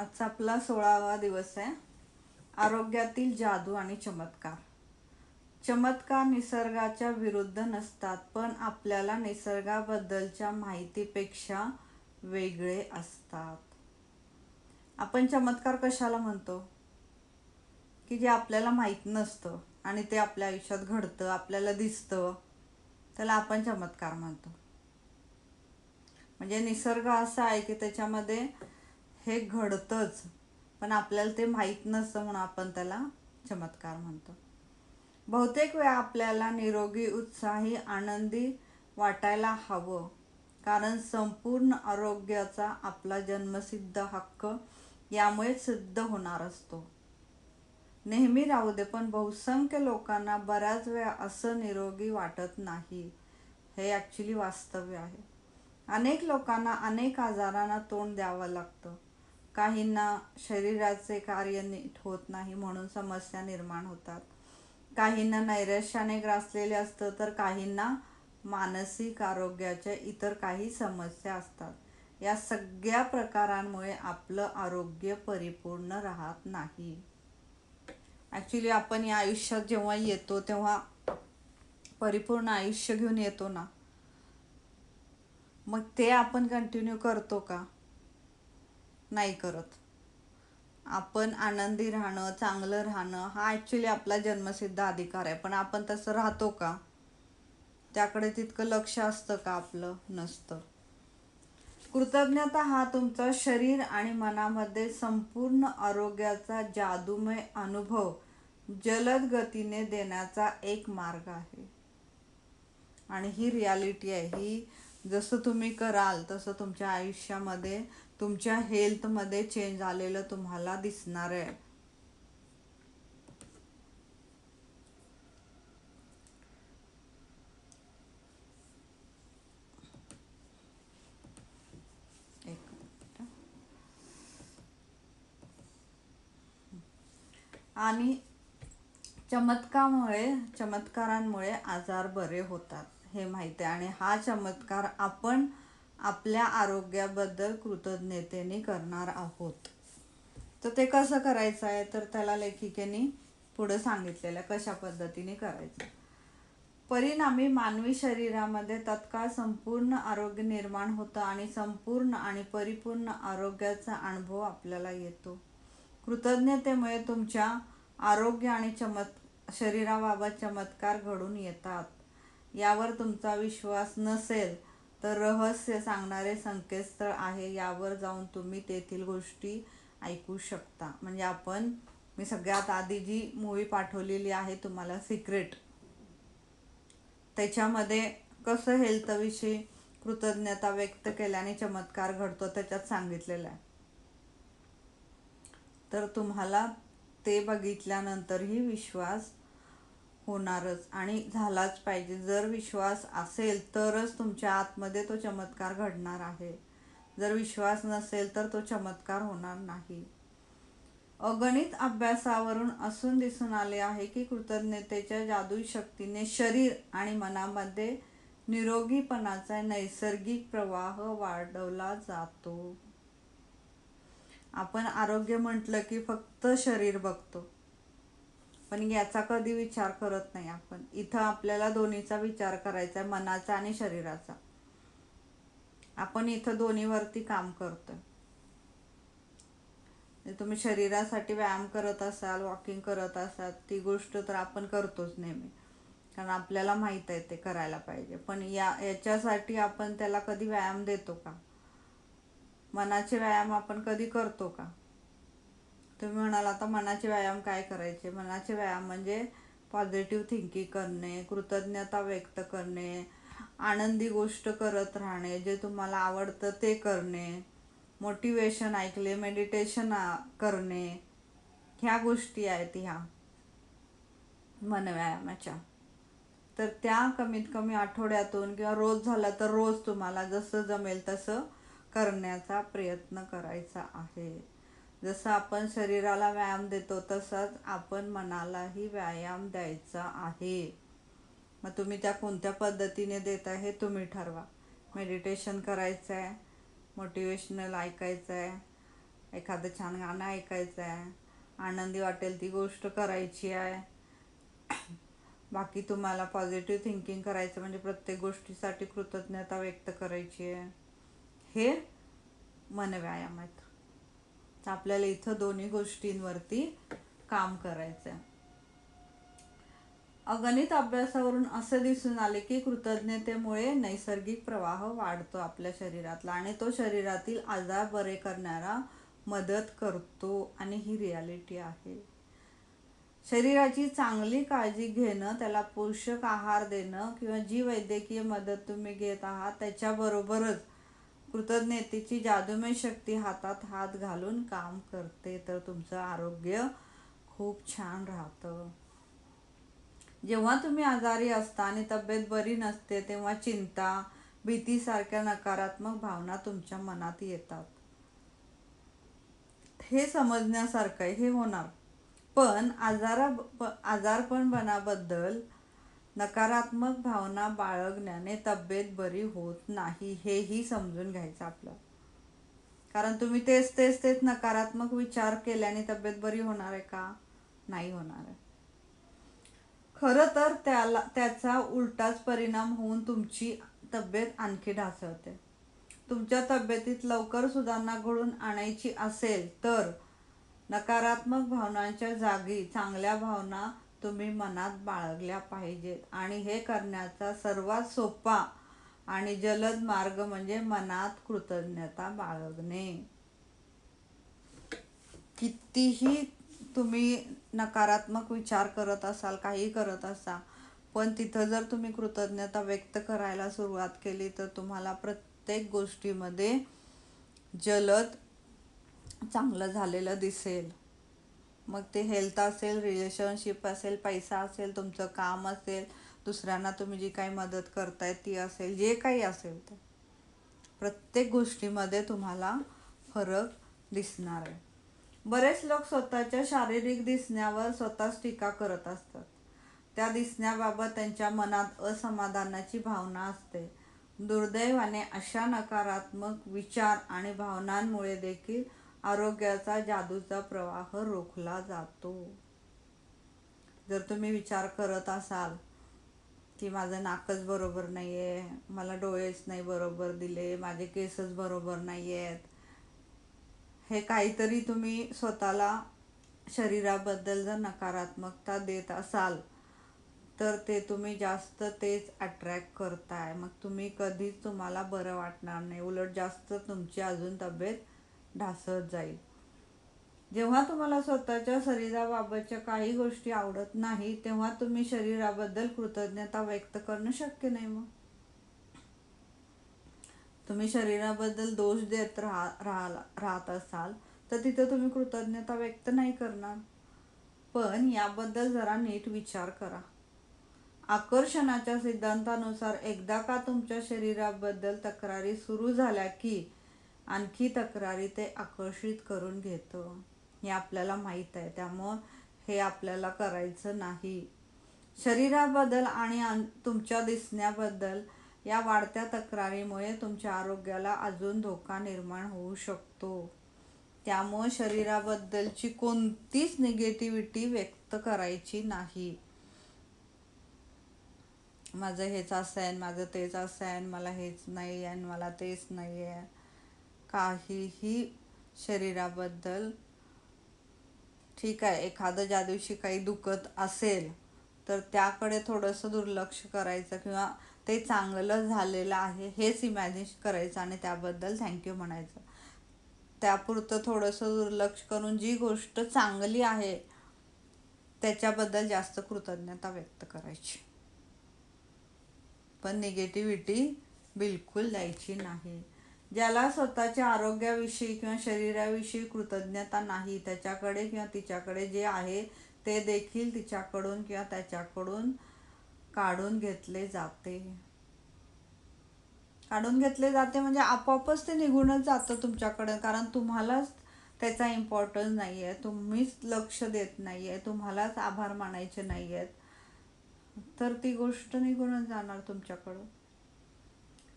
आजचा आपला सोळावा दिवस आहे. आरोग्यातील जादू आणि चमत्कार. चमत्कार निसर्गाच्या विरुद्ध नसतात पण आपल्याला निसर्गाबद्दलच्या माहितीपेक्षा वेगळे असतात. आपण चमत्कार कशाला म्हणतो? की जे आपल्याला माहीत नसतं आणि ते आपल्या आयुष्यात घडतं आपल्याला दिसतं त्याला आपण चमत्कार म्हणतो. म्हणजे निसर्ग असा आहे की त्याच्यामध्ये हे घडतंच. पण आपल्याला ते माहीत नसतं म्हणून आपण त्याला चमत्कार म्हणतो. बहुतेक वेळा आपल्याला निरोगी उत्साही आनंदी वाटायला हवं. कारण संपूर्ण आरोग्याचा आपला जन्मसिद्ध हक्क यामुळे सिद्ध होणार असतो. नेहमी राहू दे पण बहुसंख्य लोकांना बऱ्याच वेळा असं निरोगी वाटत नाही. हे ॲक्च्युली वास्तव्य आहे. अनेक लोकांना अनेक आजारांना तोंड द्यावं लागतं. काहींना शरीराचे कार्य नीट होत नाही म्हणून समस्या निर्माण होतात. काहींना नैराश्याने ग्रासलेले असतं तर काहींना मानसिक आरोग्याच्या इतर काही समस्या असतात. या सगळ्या प्रकारांमुळे आपलं आरोग्य परिपूर्ण राहत नाही. ॲक्च्युली आपण या आयुष्यात जेव्हा येतो तेव्हा परिपूर्ण आयुष्य घेऊन येतो ना. मग ते आपण कंटिन्यू करतो का? नाही करत. आपण आनंदी राहणं चांगलं राहणं हा ॲक्च्युली आपला जन्मसिद्ध अधिकार आहे. पण आपण तसं राहतो का? त्याकडे तितकं लक्ष असतं का आपलं? नसतं. कृतज्ञता हा तुमचा शरीर आणि मनामध्ये संपूर्ण आरोग्याचा जादूमय अनुभव जलद गतीने देण्याचा एक मार्ग आहे. आणि ही रियालिटी आहे. ही जसं तुम्ही कराल तसं तुमच्या आयुष्यामध्ये तुमच्या हेल्थमध्ये चेंज आलेलं तुम्हाला दिसणार आहे. आणि चमत्कामुळे चमत्कारांमुळे आजार बरे होतात हे माहिती आहे. आणि हा चमत्कार आपण आपल्या आरोग्याबद्दल कृतज्ञतेने करणार आहोत. तर ते कसं करायचं आहे? तर त्याला लेखिकेने पुढं सांगितलेलं कशा पद्धतीने करायचं? परिणामी मानवी शरीरामध्ये तत्काळ संपूर्ण आरोग्य निर्माण होतं आणि संपूर्ण आणि परिपूर्ण आरोग्याचा अनुभव आपल्याला येतो. कृतज्ञतेमुळे तुमच्या आरोग्य आणि चमत् शरीराबाबत चमत्कार घडून येतात. यावर तुमचा विश्वास नसेल तर रहस्य सांगणारे संकेतस्थळ आहे यावर जाऊन तुम्ही तेथील गोष्टी ऐकू शकता. म्हणजे आपण मी सगळ्यात आधी जी मूवी पाठवलेली आहे तुम्हाला सिक्रेट त्याच्यामध्ये कसं हेल्थविषयी कृतज्ञता व्यक्त केल्याने चमत्कार घडतो त्याच्यात सांगितलेलं आहे. तर तुम्हाला ते बघितल्यानंतरही विश्वास होणारच आणि झालाच पाहिजे. जर विश्वास असेल तरच तुमच्या आतमध्ये तो चमत्कार घडणार आहे. जर विश्वास नसेल तर तो चमत्कार होणार नाही. अगणित अभ्यासावरून असून दिसून आले आहे की कृतज्ञतेच्या जादू शक्तीने शरीर आणि मनामध्ये निरोगीपणाचा नैसर्गिक प्रवाह वाढवला जातो. आपण आरोग्य म्हटलं की फक्त शरीर बघतो. पण याचा कधी विचार करत नाही आपण. इथं आपल्याला दोन्हीचा विचार करायचा आहे मनाचा आणि शरीराचा. आपण इथं दोन्हीवरती काम करतोय. म्हणजे तुम्ही शरीरासाठी व्यायाम करत असाल वॉकिंग करत असाल ती गोष्ट तर आपण करतोच नेहमी. कारण आपल्याला माहीत आहे ते करायला पाहिजे. पण या याच्यासाठी आपण त्याला कधी व्यायाम देतो का? मनाचे व्यायाम आपण कधी करतो का? तुम्ही म्हणाल आता मनाचे व्यायाम काय करायचे? मनाचे व्यायाम म्हणजे पॉझिटिव्ह थिंकिंग करणे कृतज्ञता व्यक्त करणे आनंदी गोष्ट करत राहणे जे तुम्हाला आवडतं ते करणे मोटिवेशन ऐकले मेडिटेशन करणे ह्या गोष्टी आहेत ह्या मन व्यायामाच्या तर त्या कमीत कमी आठवड्यातून किंवा रोज झाला तर रोज तुम्हाला जसं जमेल तसं करण्याचा प्रयत्न करायचा आहे. जसं आपण शरीराला व्यायाम देतो तसंच आपण मनालाही व्यायाम द्यायचा आहे. मग तुम्ही त्या कोणत्या पद्धतीने देता हे तुम्ही ठरवा. मेडिटेशन करायचं आहे मोटिवेशनल ऐकायचं आहे एखादं छान गाणं ऐकायचं आहे आनंदी वाटेल ती गोष्ट करायची आहे. बाकी तुम्हाला पॉझिटिव्ह थिंकिंग करायचं म्हणजे प्रत्येक गोष्टीसाठी कृतज्ञता व्यक्त करायची आहे. हे मनव्यायाम आहेत. तर आपल्याला इथं दोन्ही गोष्टींवरती काम करायचं आहे अगणित अभ्यासावरून असे दिसून आले की कृतज्ञतेमुळे नैसर्गिक प्रवाह वाढतो आपल्या शरीरातला आणि तो शरीरातील आजार बरे करणारा मदत करतो आणि ही रियालिटी आहे. शरीराची चांगली काळजी घेणं त्याला पोषक आहार देणं किंवा जी वैद्यकीय मदत तुम्ही घेत आहात त्याच्याबरोबरच कृतज्ञतेची जादूमय शक्ती हातात हात घालून काम करते तर तुमचं आरोग्य खूप छान राहतं. जेव्हा तुम्ही आजारी असता आणि तब्येत बरी नसते तेव्हा चिंता भीतीसारख्या नकारात्मक भावना तुमच्या मनात येतात. हे समजण्यासारखं हे होणार. पण आजारा आजारपणपणाबद्दल नकारात्मक भावना बाळगण्याने तब्येत बरी होत नाही हेही समजून घ्यायचं आपलं. कारण तुम्ही तेच तेच तेच नकारात्मक विचार केल्याने तब्येत बरी होणार आहे का? नाही होणार आहे. खरं तर त्याला त्याचा उलटाच परिणाम होऊन तुमची तब्येत आणखी ढासळते. तुमच्या तब्येतीत लवकर सुधारणा घडून आणायची असेल तर नकारात्मक भावनांच्या जागी चांगल्या भावना तुम्ही मनात बाळगल्या पाहिजेत. आणि हे करण्याचा सर्वात सोपा आणि जलद मार्ग म्हणजे मनात कृतज्ञता बाळगणे. कितीही तुम्ही नकारात्मक विचार करत असाल काही करत असाल पण तिथं जर तुम्ही कृतज्ञता व्यक्त करायला सुरुवात केली तर तुम्हाला प्रत्येक गोष्टीमध्ये जलद चांगलं झालेलं दिसेल. मग ते हेल्थ असेल रिलेशनशिप असेल पैसा असेल तुमचं काम असेल दुसऱ्यांना तुम्ही जी काही मदत करताय ती असेल जे काही असेल ते. प्रत्येक गोष्टीमध्ये तुम्हाला फरक दिसणार आहे. बरेच लोक स्वतःच्या शारीरिक दिसण्यावर स्वतःच टीका करत असतात. त्या दिसण्याबाबत त्यांच्या मनात असमाधानाची भावना असते. दुर्दैवाने अशा नकारात्मक विचार आणि भावनांमुळे देखील आरोग्याचा जादूचा प्रवाह रोखला जातो. जर तुम्ही विचार करत असाल की माझं नाकच बरोबर नाही आहे मला डोळेच नाही बरोबर दिले माझे केसच बरोबर नाही आहेत हे काहीतरी तुम्ही स्वतःला शरीराबद्दल जर नकारात्मकता देत असाल तर ते तुम्ही जास्त तेच अट्रॅक्ट करताय. मग तुम्ही कधीच तुम्हाला बरं वाटणार नाही. उलट जास्त तुमची अजून तब्येत ढासळत जाईल. जेव्हा तुम्हाला स्वतःच्या शरीराबाबतच्या काही गोष्टी आवडत नाही तेव्हा तुम्ही शरीराबद्दल कृतज्ञता व्यक्त करणं शक्य नाही मग. तुम्ही शरीराबद्दल दोष देत राहा राहत असाल तर तिथं तुम्ही कृतज्ञता व्यक्त नाही करणार. पण याबद्दल जरा नीट विचार करा. आकर्षणाच्या सिद्धांतानुसार एकदा का तुमच्या शरीराबद्दल तक्रारी सुरू झाल्या की आणखी तक्रारी ते आकर्षित करून घेतं. हे आपल्याला माहीत आहे. त्यामुळं हे आपल्याला करायचं नाही. शरीराबद्दल आणि तुमच्या दिसण्याबद्दल या वाढत्या तक्रारीमुळे तुमच्या आरोग्याला अजून धोका निर्माण होऊ शकतो. त्यामुळं शरीराबद्दलची कोणतीच निगेटिव्हिटी व्यक्त करायची नाही. माझं हेच असं आहे माझं तेच असं आहे मला हेच नाही आहे मला तेच नाही आहे. काहीही शरीराबद्दल ठीक आहे एखादं ज्या दिवशी काही दुखत असेल तर त्याकडे थोडंसं दुर्लक्ष करायचं किंवा ते चांगलं झालेलं आहे हेच इमॅजिन करायचं आणि त्याबद्दल थँक्यू म्हणायचं. त्यापुरतं थोडंसं दुर्लक्ष करून जी गोष्ट चांगली आहे त्याच्याबद्दल जास्त कृतज्ञता व्यक्त करायची. पण निगेटिव्हिटी बिलकुल द्यायची नाही. ज्याला स्वतःच्या आरोग्याविषयी किंवा शरीराविषयी कृतज्ञता नाही त्याच्याकडे किंवा तिच्याकडे जे आहे ते देखील तिच्याकडून किंवा त्याच्याकडून काढून घेतले जाते. काढून घेतले जाते म्हणजे आपोआपच ते निघूनच जातं तुमच्याकडे कारण तुम्हालाच त्याचा इम्पॉर्टन्स नाही आहे तुम्हीच लक्ष देत नाही आहे तुम्हालाच आभार मानायचे नाही आहेत तर ती गोष्ट निघूनच जाणार तुमच्याकडून.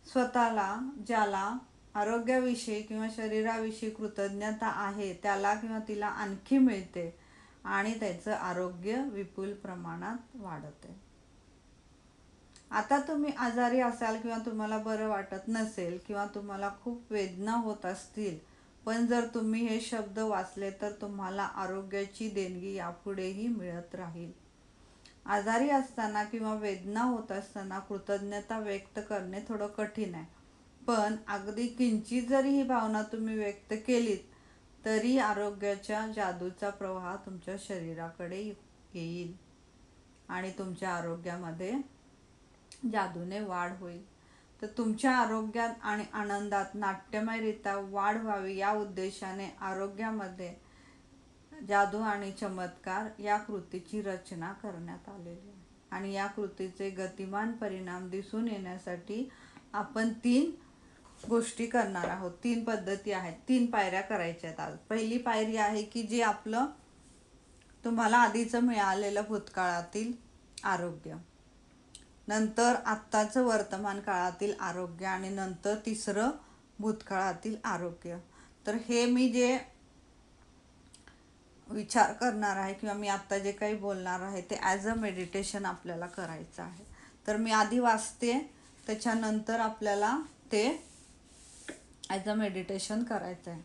स्वतःला ज्याला आरोग्याविषयी किंवा शरीराविषयी कृतज्ञता आहे त्याला किंवा तिला आणखी मिळते आणि त्याचं आरोग्य विपुल प्रमाणात वाढते. आता तुम्ही आजारी असाल किंवा तुम्हाला बरं वाटत नसेल किंवा तुम्हाला खूप वेदना होत असतील पण जर तुम्ही हे शब्द वाचले तर तुम्हाला आरोग्याची देणगी यापुढेही मिळत राहील. आजारी असताना किंवा वेदना होत असताना कृतज्ञता व्यक्त करणे थोडं कठीण आहे. पण अगदी किंचित जरी ही भावना तुम्ही व्यक्त केलीत तरी आरोग्याच्या जादूचा प्रवाह तुमच्या शरीराकडे येईल आणि तुमच्या आरोग्यामध्ये जादूने वाढ होईल. तर तुमच्या आरोग्यात आणि आनंदात नाट्यमयरित्या वाढ व्हावी या उद्देशाने आरोग्यामध्ये जादू आणि चमत्कार या कृतीची रचना करण्यात आलेली आहे. आणि या कृतीचे गतिमान परिणाम दिसून येण्यासाठी आपण तीन गोष्टी करणार आहोत. तीन पद्धती आहेत. तीन पायऱ्या करायच्या आहेत आज. पहिली पायरी आहे की जे आपलं तुम्हाला आधीचं मिळालेलं भूतकाळातील आरोग्य. नंतर आत्ताचं वर्तमान काळातील आरोग्य आणि नंतर तिसरं भूतकाळातील आरोग्य. तर हे मी जे विचार करणार आहे किंवा मी आत्ता जे काही बोलणार आहे ते ॲज अ मेडिटेशन आपल्याला करायचं आहे. तर मी आधी वाचते त्याच्यानंतर आपल्याला ते ॲज अ मेडिटेशन करायचं आहे